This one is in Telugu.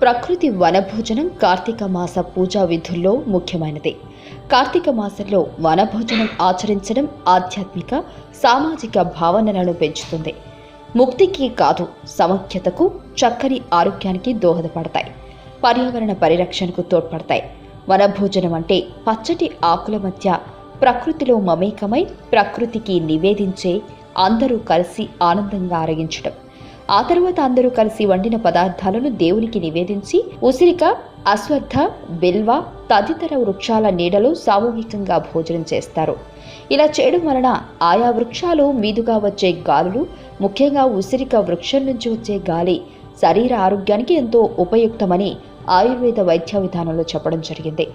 ప్రకృతి వనభోజనం కార్తీక మాస పూజా విధుల్లో ముఖ్యమైనది. కార్తీక మాసంలో వనభోజనం ఆచరించడం ఆధ్యాత్మిక సామాజిక భావనలను పెంచుతుంది. ముక్తికి కాదు సమైక్యతకు చక్కని ఆరోగ్యానికి దోహదపడతాయి. పర్యావరణ పరిరక్షణకు తోడ్పడతాయి. వనభోజనం అంటే పచ్చటి ఆకుల మధ్య ప్రకృతిలో మమేకమై ప్రకృతికి నివేదించే అందరూ కలిసి ఆనందంగా ఆరగించడం ఆ తర్వాత అందరూ కలిసి వండిన పదార్థాలను దేవునికి నివేదించి ఉసిరిక అశ్వత్థ బిల్వ తదితర వృక్షాల నీడలో సామూహికంగా భోజనం చేస్తారు. ఇలా చేయడం వలన ఆయా వృక్షాలు మీదుగా వచ్చే గాలులు ముఖ్యంగా ఉసిరిక వృక్షం నుంచి వచ్చే గాలి శరీర ఆరోగ్యానికి ఎంతో ఉపయుక్తమని ఆయుర్వేద వైద్య విధానంలో చెప్పడం జరిగింది.